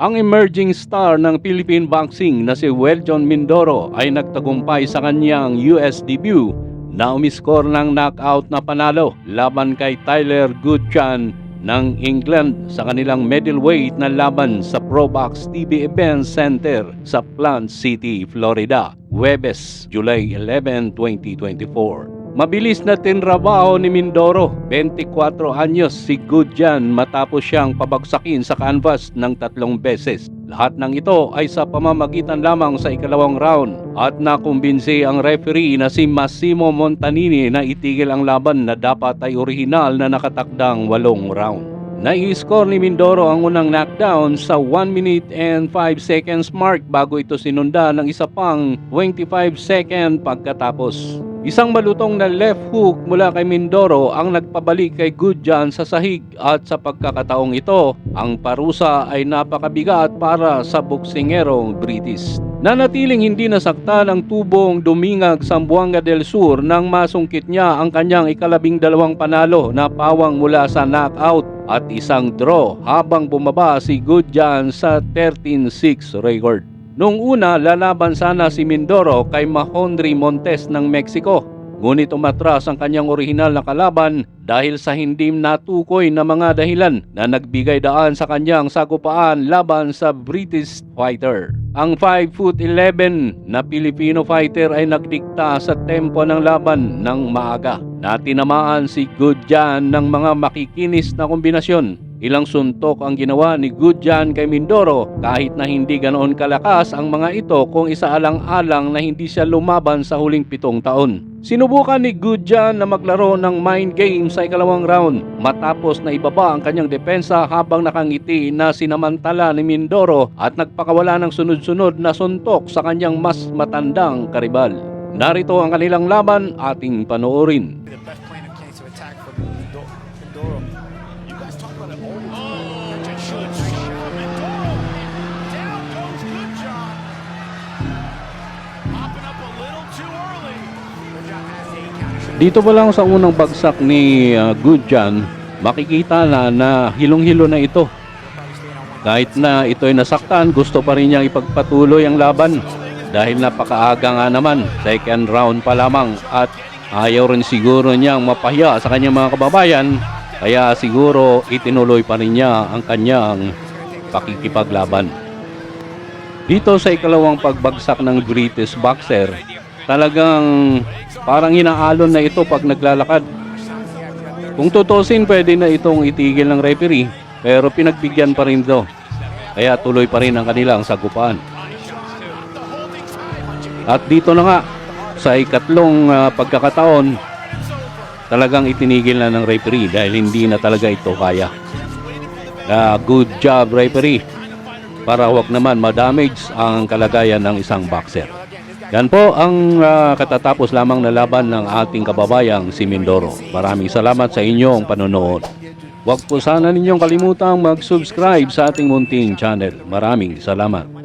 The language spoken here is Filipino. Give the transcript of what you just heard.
Ang emerging star ng Philippine boxing na si Weljon Mindoro ay nagtagumpay sa kanyang US debut na umiskor ng knockout na panalo laban kay Tyler Goodchan ng England sa kanilang middleweight na laban sa ProBox TV Event Center sa Plant City, Florida, Webes, July 11, 2024. Mabilis na tinrabaho ni Mindoro, 24 anyos si Goodjan matapos siyang pabagsakin sa canvas ng tatlong beses. Lahat ng ito ay sa pamamagitan lamang sa ikalawang round at nakumbinsi ang referee na si Massimo Montanini na itigil ang laban na dapat ay orihinal na nakatakdang walong round. Nai-score ni Mindoro ang unang knockdown sa 1 minute and 5 seconds mark bago ito sinunda ng isa pang 25 second pagkatapos. Isang malutong na left hook mula kay Mindoro ang nagpabalik kay Goodjan sa sahig at sa pagkakataong ito, ang parusa ay napakabigat para sa boksingerong British. Nanatiling hindi nasaktan ang tubong Dumingag Sambuanga del Sur nang masungkit niya ang kanyang ikalabing dalawang panalo na pawang mula sa knockout at isang draw habang bumaba si Goodjan sa 13-6 record. Noong una, lalaban sana si Mindoro kay Mahondri Montes ng Mexico. Ngunit umatras ang kanyang orihinal na kalaban dahil sa hindi natukoy na mga dahilan na nagbigay daan sa kanyang sagupaan laban sa British fighter. Ang 5 foot 11 na Filipino fighter ay nagdikta sa tempo ng laban ng maaga na tinamaan si Goodjan ng mga makikinis na kombinasyon Ilang suntok ang ginawa ni Goodjan kay Mindoro kahit na hindi ganoon kalakas ang mga ito kung isaalang-alang na hindi siya lumaban sa huling pitong taon. Sinubukan ni Goodjan na maglaro ng mind game sa ikalawang round matapos na ibaba ang kanyang depensa habang nakangiti na sinamantala ni Mindoro at nagpakawala ng sunod-sunod na suntok sa kanyang mas matandang karibal. Narito ang kanilang laban ating panoorin. the Mindoro. You guys talk about it all. Oh, good shot. Dito pa lang sa unang bagsak ni uh, Goodjan, makikita na na hilong-hilo na ito. Kahit na ito ay nasaktan, gusto pa rin niyang ipagpatuloy ang laban. Dahil napakaaga nga naman, second round pa lamang at ayaw rin siguro niyang mapahiya sa kanyang mga kababayan. Kaya siguro itinuloy pa rin niya ang kanyang pakikipaglaban. Dito sa ikalawang pagbagsak ng British boxer, talagang parang hinaalon na ito pag naglalakad. Kung tutusin, pwede na itong itigil ng referee, pero pinagbigyan pa rin ito. Kaya tuloy pa rin ang kanilang sagupaan. At dito na nga, sa ikatlong ah, pagkakataon, talagang itinigil na ng referee dahil hindi na talaga ito kaya. Na good job referee para wag naman ma-damage ang kalagayan ng isang boxer. Yan po ang ah, katatapos lamang na laban ng ating kababayang si Mindoro. Maraming salamat sa inyong panonood. Huwag po sana ninyong kalimutang mag-subscribe sa ating munting channel. Maraming salamat.